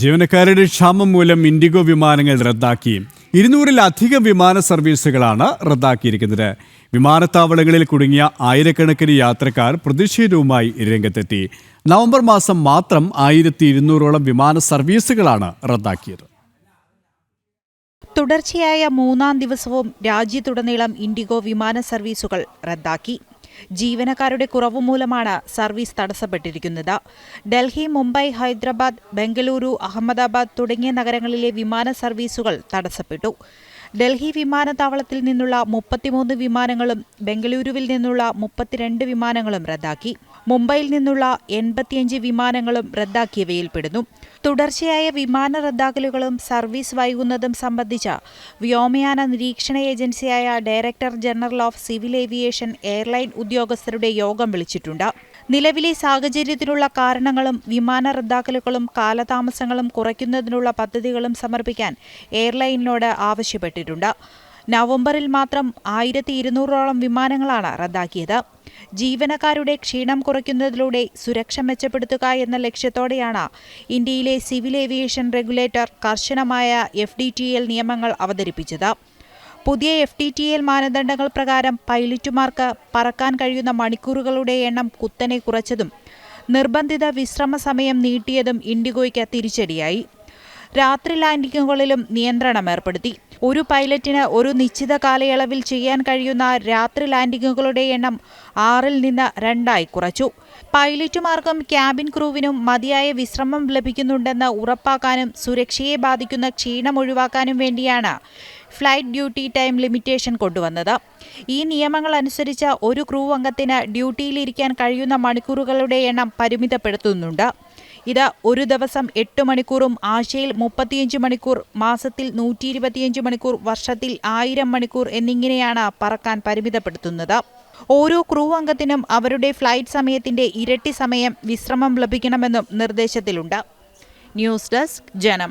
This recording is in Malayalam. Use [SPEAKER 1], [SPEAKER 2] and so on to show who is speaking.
[SPEAKER 1] ജീവനക്കാരുടെ ക്ഷാമം മൂലം ഇൻഡിഗോ വിമാനങ്ങൾ റദ്ദാക്കി. ഇരുന്നൂറിലധികം വിമാന സർവീസുകളാണ് റദ്ദാക്കിയിരിക്കുന്നത്. വിമാനത്താവളങ്ങളിൽ കുടുങ്ങിയ ആയിരക്കണക്കിന് യാത്രക്കാർ പ്രതിഷേധവുമായി രംഗത്തെത്തി. നവംബർ മാസം മാത്രം ആയിരത്തി ഇരുന്നൂറോളം വിമാന സർവീസുകളാണ് റദ്ദാക്കിയത്.
[SPEAKER 2] തുടർച്ചയായ മൂന്നാം ദിവസവും രാജ്യത്തുടനീളം ഇൻഡിഗോ വിമാന സർവീസുകൾ റദ്ദാക്കി. ജീവനക്കാരുടെ കുറവ് മൂലമാണ് സർവീസ് തടസ്സപ്പെട്ടിരിക്കുന്നത്. ഡൽഹി മുംബൈ ഹൈദരാബാദ് ബംഗളൂരു അഹമ്മദാബാദ് തുടങ്ങിയ നഗരങ്ങളിലെ വിമാന സർവീസുകൾ തടസ്സപ്പെട്ടു. ഡൽഹി വിമാനത്താവളത്തിൽ നിന്നുള്ള മുപ്പത്തിമൂന്ന് വിമാനങ്ങളും ബംഗളൂരുവിൽ നിന്നുള്ള മുപ്പത്തിരണ്ട് വിമാനങ്ങളും റദ്ദാക്കി. മുംബൈയിൽ നിന്നുള്ള എൺപത്തിയഞ്ച് വിമാനങ്ങളും റദ്ദാക്കിയവയിൽപ്പെടുന്നു. തുടർച്ചയായ വിമാന റദ്ദാക്കലുകളും സർവീസ് വൈകുന്നതും സംബന്ധിച്ച വ്യോമയാന നിരീക്ഷണ ഏജൻസിയായ director general of civil aviation airline ഉദ്യോഗസ്ഥരുടെ യോഗം വിളിച്ചിട്ടുണ്ട്. നിലവിലെ സാഹചര്യത്തിനുള്ള കാരണങ്ങളും വിമാന റദ്ദാക്കലുകളും കാലതാമസങ്ങളും കുറയ്ക്കുന്നതിനുള്ള പദ്ധതികളും സമർപ്പിക്കാൻ എയർലൈനിനോട് ആവശ്യപ്പെട്ടിട്ടുണ്ട്. നവംബറിൽ മാത്രം ആയിരത്തി ഇരുന്നൂറോളം വിമാനങ്ങളാണ് റദ്ദാക്കിയത്. ജീവനക്കാരുടെ ക്ഷീണം കുറയ്ക്കുന്നതിലൂടെ സുരക്ഷ മെച്ചപ്പെടുത്തുക എന്ന ലക്ഷ്യത്തോടെയാണ് ഇന്ത്യയിലെ സിവിൽ ഏവിയേഷൻ റെഗുലേറ്റർ കർശനമായ എഫ് നിയമങ്ങൾ അവതരിപ്പിച്ചത്. പുതിയ എഫ് ടി ടി എൽ മാനദണ്ഡങ്ങൾ പ്രകാരം പൈലറ്റുമാർക്ക് പറക്കാൻ കഴിയുന്ന മണിക്കൂറുകളുടെ എണ്ണം കുത്തനെ കുറച്ചതും നിർബന്ധിത വിശ്രമ സമയം നീട്ടിയതും ഇൻഡിഗോയ്ക്ക് തിരിച്ചടിയായി. രാത്രി ലാൻഡിങ്ങുകളിലും നിയന്ത്രണം ഏർപ്പെടുത്തി. ഒരു പൈലറ്റിന് ഒരു നിശ്ചിത കാലയളവിൽ ചെയ്യാൻ കഴിയുന്ന രാത്രി ലാൻഡിങ്ങുകളുടെ എണ്ണം ആറിൽ നിന്ന് രണ്ടായി കുറച്ചു. പൈലറ്റുമാർക്കും ക്യാബിൻ ക്രൂവിനും മതിയായ വിശ്രമം ലഭിക്കുന്നുണ്ടെന്ന് ഉറപ്പാക്കാനും സുരക്ഷയെ ബാധിക്കുന്ന ക്ഷീണം ഒഴിവാക്കാനും വേണ്ടിയാണ് ഫ്ലൈറ്റ് ഡ്യൂട്ടി ടൈം ലിമിറ്റേഷൻ കൊണ്ടുവന്നത്. ഈ നിയമങ്ങൾ അനുസരിച്ച് ഒരു ക്രൂ അംഗത്തിന് ഡ്യൂട്ടിയിലിരിക്കാൻ കഴിയുന്ന മണിക്കൂറുകളുടെ എണ്ണം പരിമിതപ്പെടുത്തുന്നുണ്ട്. ഇത് ഒരു ദിവസം എട്ട് മണിക്കൂറും ആഴ്ചയിൽ മുപ്പത്തിയഞ്ച് മണിക്കൂർ മാസത്തിൽ നൂറ്റി ഇരുപത്തിയഞ്ച് മണിക്കൂർ വർഷത്തിൽ ആയിരം മണിക്കൂർ എന്നിങ്ങനെയാണ് പറക്കാൻ പരിമിതപ്പെടുത്തുന്നത്. ഓരോ ക്രൂ അംഗത്തിനും അവരുടെ ഫ്ലൈറ്റ് സമയത്തിന്റെ ഇരട്ടി സമയം വിശ്രമം ലഭിക്കണമെന്നും നിർദ്ദേശത്തിലുണ്ട്. ന്യൂസ് ഡെസ്ക് ജനം.